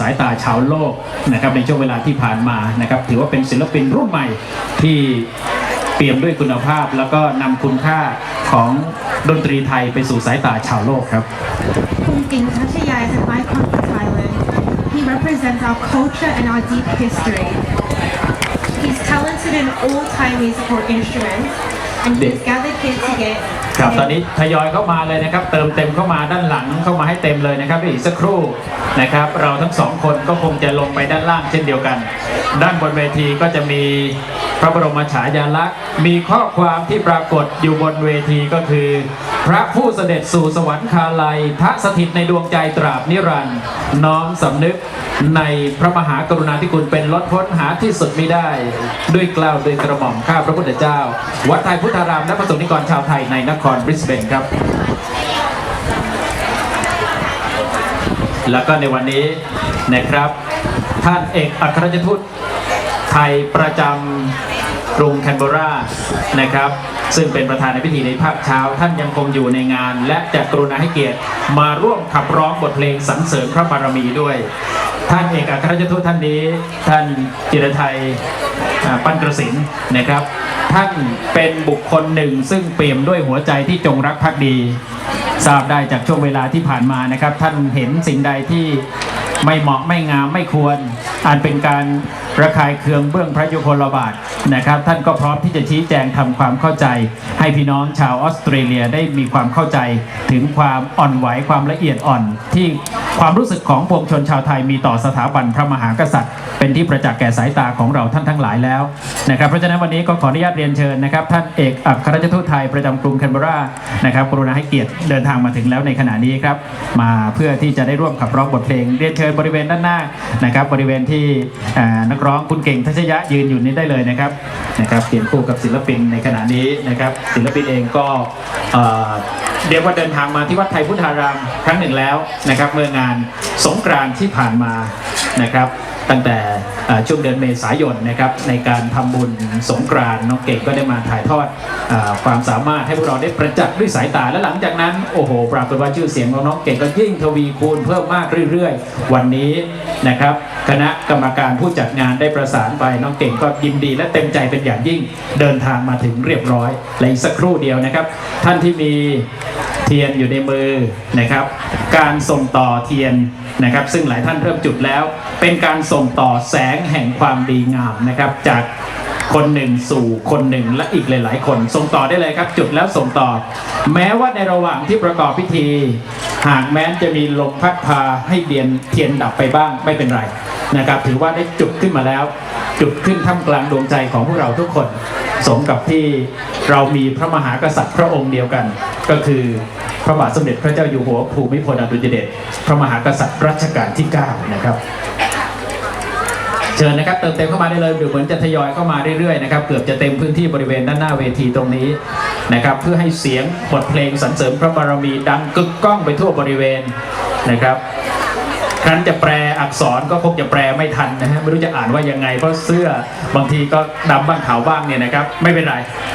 สายตาชาวโลกนะครับในช่วงเวลาที่ผ่านมานะครับถือว่าเป็นศิลปินรุ่นใหม่ที่เปี่ยมด้วยคุณภาพ แล้วก็นำคุณค่าของดนตรีไทยไปสู่สายตาชาวโลกครับ Kung King Tashaya is an icon for Thailand. He represents our culture and our deep history. He's talented in all Thai musical instruments, and he's gathered here to get ครับตอนนี้ทยอยเข้ามาเลยนะครับ เติมเต็มเข้ามาด้านหลังเข้ามาให้เต็มเลยนะครับอีกสักครู่นะครับ เราทั้งสองคนก็คงจะลงไปด้านล่างเช่นเดียวกัน ด้านบนเวทีก็จะมีพระบรมฉายาลักษณ์มีข้อความที่ปรากฏอยู่บนเวทีก็คือ พระผู้เสด็จสู่สวรรคาลัยพระสถิตในดวงใจตราบนิรันดร์น้อมสำนึกในพระมหากรุณาธิคุณเป็นล้นพ้นหาที่สุดไม่ได้ ด้วยกล้าวด้วยกระหม่อมข้าพระพุทธเจ้า วัดไทยพุทธารามและประสงค์นิกรชาวไทยในนครบริสเบนครับ แล้วก็ในวันนี้นะครับ ท่านเอกอัครราชทูตไทยประจำกรุงแคนเบรานะครับ ซึ่งเป็นประธานในพิธีในภาคเช้า ท่านยังคงอยู่ในงาน และจะกรุณาให้เกียรติมาร่วมขับร้องบทเพลงสรรเสริญพระบารมีด้วย ท่านเอกอัครราชทูตท่านนี้ ท่านจิรไทยปันกระสินนะครับ ท่านเป็นบุคคลหนึ่ง ซึ่งเปี่ยมด้วยหัวใจที่จงรักภักดี ทราบได้จากช่วงเวลาที่ผ่านมานะครับ ท่านเห็นสิ่งใดที่ไม่เหมาะไม่งามไม่ควรอาจเป็นการ ระคายเคืองเบื้องพระยุคลบาทนะครับ ท่านก็พร้อมที่จะชี้แจงทำความเข้าใจ ให้พี่น้องชาวออสเตรเลียได้มีความเข้าใจถึงความอ่อนไหวความละเอียดอ่อน ที่ความรู้สึกของปวงชนชาวไทยมีต่อสถาบันพระมหากษัตริย์ เป็นที่ประจักษ์แก่สายตาของเราท่านทั้งหลายแล้วนะครับเพราะฉะนั้นวันนี้ก็ขออนุญาตเรียนเชิญนะครับ ท่านเอกอัครราชทูตไทยประจำกรุงแคนเบรานะครับกรุณาให้เกียรติเดินทางมาถึงแล้วในขณะนี้ครับ มาเพื่อที่จะได้ร่วมขับร้องบทเพลงเรียนเชิญบริเวณด้านหน้านะครับบริเวณที่อ่านักร้อง้องคุณเก่งทัชยะยืนอยู่นี้ได้เลยนะครับนะครับเปลี่ยนคู่กับศิลปินในขณะนี้นะครับ ศิลปินเองก็เรียกว่าเดินทางมาที่วัดไทยพุทธารามครั้งหนึ่งแล้วนะครับเมื่องานสงกรานที่ผ่านมานะครับตั้งแต่ช่วงเดือนเมษายนนะครับในการทำบุญสงกรานน้องเก่งก็ได้มาถ่ายทอดอความสามารถให้พวกเราได้ประจักษ์ด้วยสายตาและหลังจากนั้นโอ้โหปรากฏว่าชื่อเสียงของน้องเก่งก็ยิ่งทวีคูณเพิ่มมากเรื่อยๆ วันนี้นะครับ คณะกรรมการผู้จัดงานได้ประสานไปน้องเก่งก็ยินดีและเต็มใจเป็นอย่างยิ่งเดินทางมาถึงเรียบร้อยและอีกสักครู่เดียวนะครับ ท่านที่มีเทียนอยู่ในมือนะครับ การส่งต่อเทียนนะครับ ซึ่งหลายท่านเริ่มจุดแล้ว เป็นการส่งต่อแสงแห่งความดีงามนะครับจากคนหนึ่งสู่คนหนึ่งและอีกหลาย ๆ คน ส่งต่อได้เลยครับ จุดแล้วส่งต่อ แม้ว่าในระหว่างที่ประกอบพิธี หากแม้นจะมีลมพัดพาให้เดียนเทียนดับไปบ้างไม่เป็นไร นะครับถือว่าได้จุดขึ้นมาแล้ว จุดขึ้นท่ามกลางดวงใจของพวกเราทุกคน สมกับที่เรามีพระมหากษัตริย์พระองค์เดียวกัน ก็คือพระบาทสมเด็จพระเจ้าอยู่หัวภูมิพลอดุลยเดชพระมหากษัตริย์รัชกาลที่ 9 นะครับเชิญนะครับเติมเต็มเข้ามาได้เลยดูเหมือนจะทยอยเข้ามาเรื่อยๆนะครับเกือบจะเต็มพื้นที่บริเวณด้านหน้าเวทีตรงนี้นะครับเพื่อให้เสียงบทเพลงสรรเสริญพระบารมีดังกึกก้องไปทั่วบริเวณนะครับ รั้นจะแปลอักษรก็คงจะแปลไม่ทันนะฮะไม่รู้จะอ่านว่ายังไงเพราะเสื้อบางทีก็ดำบ้างขาวบ้างเนี่ยนะครับไม่เป็นไร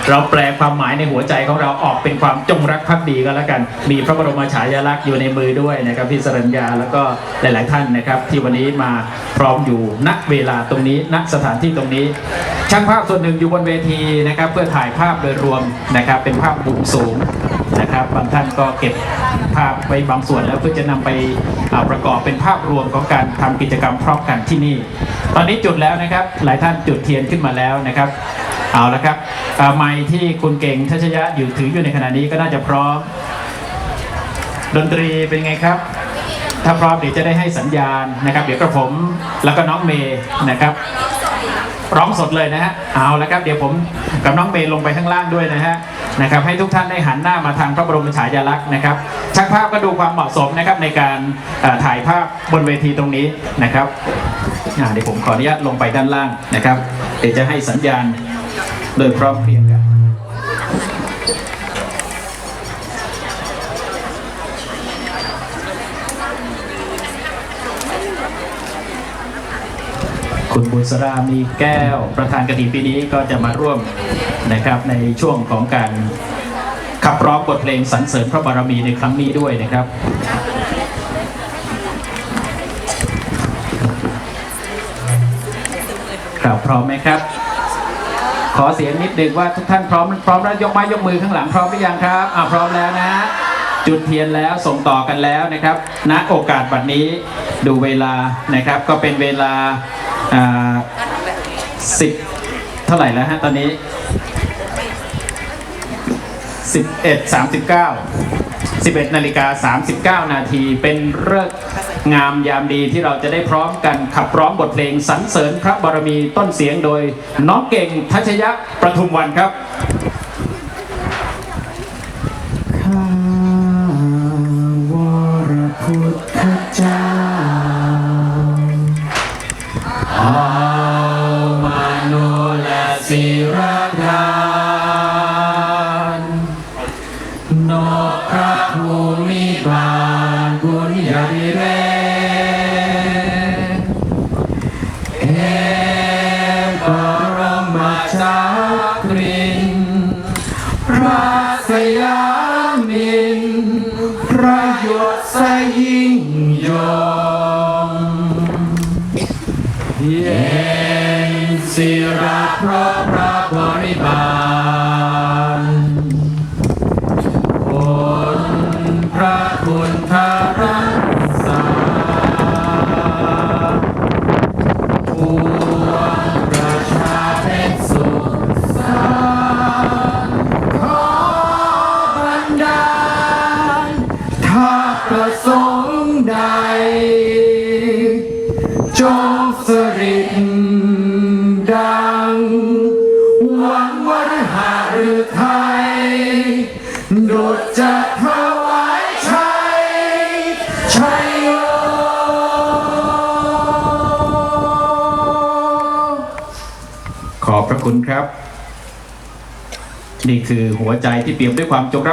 เราแปลความหมายในหัวใจของเราออกเป็นความจงรักภักดีก็แล้วกัน มีพระบรมฉายาลักษณ์อยู่ในมือด้วยนะครับพี่สรัญญาแล้วก็หลาย ๆ ท่านนะครับ ที่วันนี้มาพร้อมอยู่ณเวลาตรงนี้ณสถานที่ตรงนี้ช่างภาพส่วนหนึ่งอยู่บนเวทีนะครับ เพื่อถ่ายภาพโดยรวมนะครับเป็นภาพมุมสูง นะครับ บางท่านก็เก็บภาพไว้บางส่วนแล้วเพื่อจะนำไปประกอบเป็นภาพรวมของการทำกิจกรรมพร้อมกันที่นี่ ตอนนี้จุดแล้วนะครับ หลายท่านจุดเทียนขึ้นมาแล้วนะครับ เอาละครับไม้ที่คุณเก่งทัชยะอยู่ถืออยู่ในขณะนี้ก็น่าจะพร้อม ดนตรีเป็นไงครับถ้าพร้อมเดี๋ยวจะได้ให้สัญญาณนะครับ เดี๋ยวกระผมแล้วก็น้องเมย์นะครับร้องสดเลยนะฮะเอาละครับ เดี๋ยวผมกับน้องเมย์ลงไปข้างล่างด้วยนะฮะ นะครับให้ทุกท่านได้หันหน้ามาทางพระบรมฉายาลักษณ์นะครับช่างภาพก็ดูความเหมาะสมนะครับในการถ่ายภาพบนเวทีตรงนี้นะครับเดี๋ยวผมขออนุญาตลงไปด้านล่างนะครับเดี๋ยวจะให้สัญญาณโดยพร้อมเพรียง คุณบุษรามีแก้วประธานกฐินปีนี้ก็จะมาร่วมนะครับในช่วงของการขับร้องบทเพลงสรรเสริญพระบารมีในครั้งนี้ด้วยนะครับครับพร้อมไหมครับ ขอเสียงนิดนึงว่าทุกท่านพร้อมพร้อมแล้วยกไม้ยกมือข้างหลังพร้อมหรือยังครับอ่าพร้อมแล้วนะจุดเทียนแล้วส่งต่อกันแล้วนะครับณโอกาสบัดนี้ดูเวลานะครับก็เป็นเวลา อ่าสิบเท่าไหร่แล้วฮะตอนนี้11 39 11นาฬิกา39นาทีเป็นเลิกษ์งามยามดีที่เราจะได้พร้อมกันขับร้องบทเพลงสรรเสริญพระบารมีต้นเสียงโดย น้องเก่งทัชยะประทุมวันครับข้าวรพุทธ ศิรดานนกพระภูมิบาลบุญญาธิเรเอปรมาจารรินพระสยามินทร์พระยศยิ่งยงเย็ นศิระเพราะพระบริบาลบนพระคุณทารักษาปวงประชาเป็นสุขสันขอบันดาลถ้าประสงค์ใด จง คุณครับ นี่คือหัวใจที่เปี่ยมด้วยความจงรัก